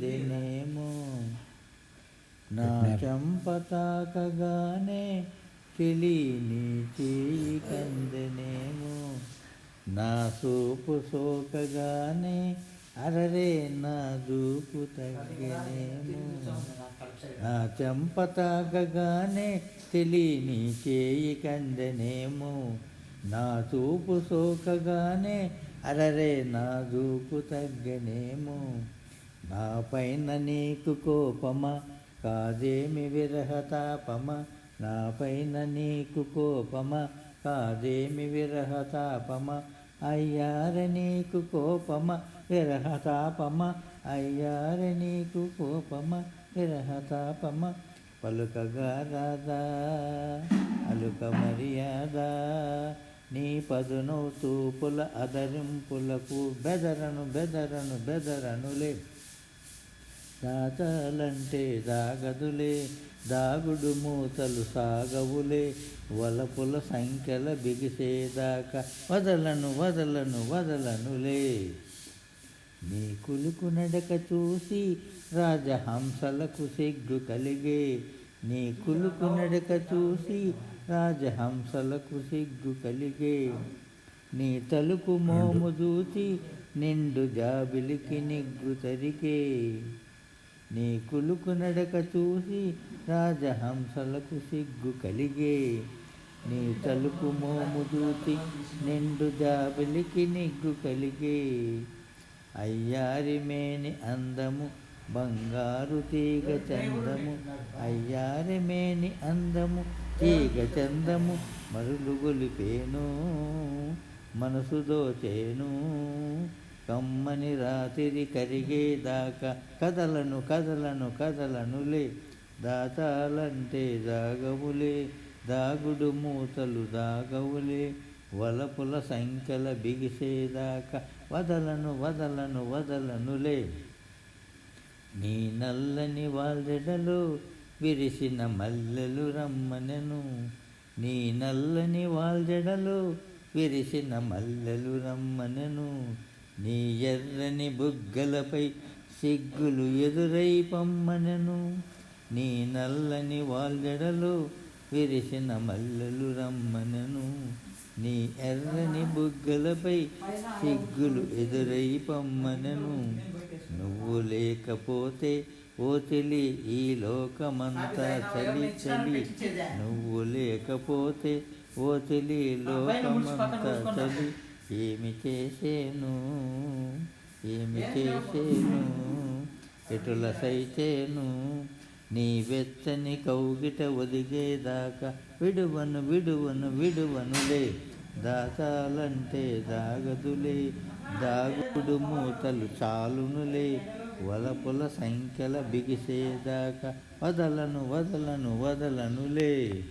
దినేమో నా చంపతాకగానే తెలియని చేయి కందెనేమో నా సూపు సోకగానే అరరే నా దూపు తగ్గనేమో నా చెంపతాకగానే తెలియని చేయి కందెనేమో నా చూపు సోకగానే అరరే నా దూపు తగ్గనేమో నా పైన నీకు కోపమా? కాదేమి విరహతాపమ? నా పైన నీకు కోపమా? కాదేమి విరహతాపమ? అయ్యార నీకు కోపమ? విరహతాపమ? అయ్యార నీకు కోపమ? విరహతాపమ? పలుకగా రాదా? అలుక మర్యాద? నీ పదును తూపుల అదరింపులకు బెదరను బెదరను బెదరనులే. దాచాలంటే దాగదులే దాగుడు మూతలు సాగవులే వలపుల సంఖ్యల బిగిసేదాకా వదలను వదలను వదలనులే. నీ కులుకు నడక చూసి రాజహంసలకు సిగ్గు కలిగే నీ కులుకు నడక చూసి రాజహంసలకు సిగ్గు కలిగే. నీ తలుపు మోము చూసి నిండు జాబిలికి నిగ్గు తరికే నీ కులుకు నడక చూసి రాజహంసలకు సిగ్గు కలిగే. నీ తలుపు మోము దూతి నిండు జాబిలికి నిగ్గు కలిగే. అయ్యారి మేని అందము బంగారు తీగ చందము. అయ్యారి మేని అందము తీగ చందము మరులు గొలిపేను మనసు దోచేను. కమ్మని రాత్రి కరిగేదాకా కదలను కదలను కదలనులే. దాతాలంటే దాగవులే దాగుడు మూతలు దాగవులే. వలపుల సంఖ్యల బిగిసేదాకా వదలను వదలను వదలనులే. నీ నల్లని వాళ్ళెడలో విరిసిన మల్లెలు రమ్మనెను. నీ నల్లని వాళ్ళెడలో విరిసిన మల్లెలు రమ్మనెను. నీ ఎర్రని బుగ్గలపై సిగ్గులు ఎదురై పమ్మనెను. నీ నల్లని వాళ్ళెడలో విరిసిన మల్లెలు రమ్మనెను. నీ ఎర్రని బుగ్గలపై సిగ్గులు ఎదురై పమ్మనెను. నువ్వు లేకపోతే ఓ చెలి ఈ లోకమంతా చలి చలి. నువ్వు లేకపోతే ఓ చెలి లోకమంతా చలి. ఏమి చేసేను? ఏమి చేసేను? ఎటుల సైచేను నీ వెచ్చని కౌగిట ఒదిగేదాకా విడువను విడువను విడువనులే దాచాలంటే దాగదులే. దాగుడు మూతలు చాలునులే వలపుల సంఖ్యల బిగిసేదాకా వదలను వదలను వదలనులే